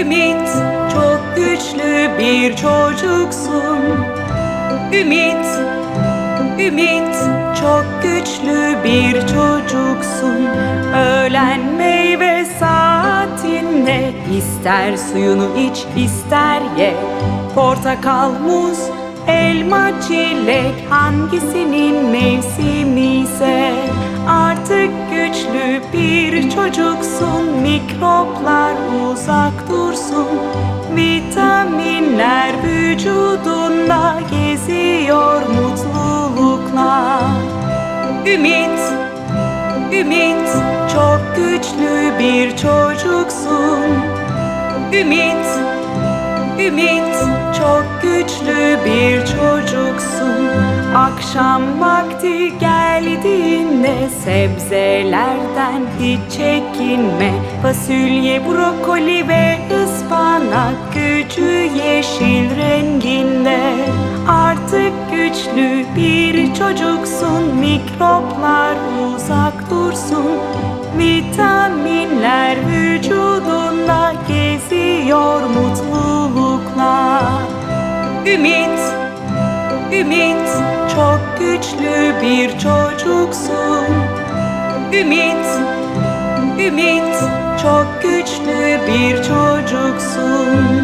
Ümit çok güçlü bir çocuksun. Ümit, Ümit çok güçlü bir çocuksun. Öğlen meyve saatinde ister suyunu iç ister ye. Portakal, muz, elma, çilek hangisinin mevsimi ise artık güçlü bir çocuksun. Mikroplar uzak dursun. Vücudunda geziyor mutlulukla. Ümit, Ümit çok güçlü bir çocuksun. Ümit, Ümit çok güçlü bir çocuksun. Akşam vakti geldiğinde sebzelerden hiç çekinme. Fasulye, brokoli ve ıspanak gücü yeşil renginde. Artık güçlü bir çocuksun. Mikroplar uzak dursun. Vitaminler vücudunda geziyor mutlulukla. Ümit, Ümit çok güçlü bir çocuksun. Ümit, Ümit çok güçlü bir çocuksun.